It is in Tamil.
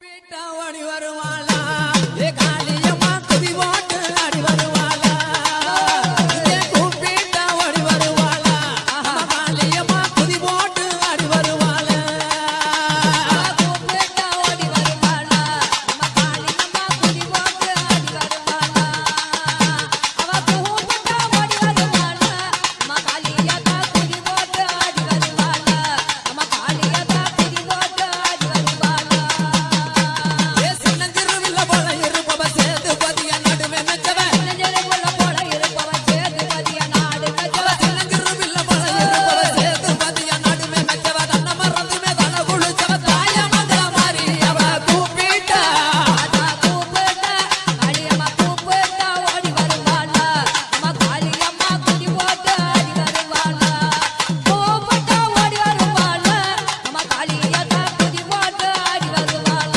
பீட்டாவணி வருமா?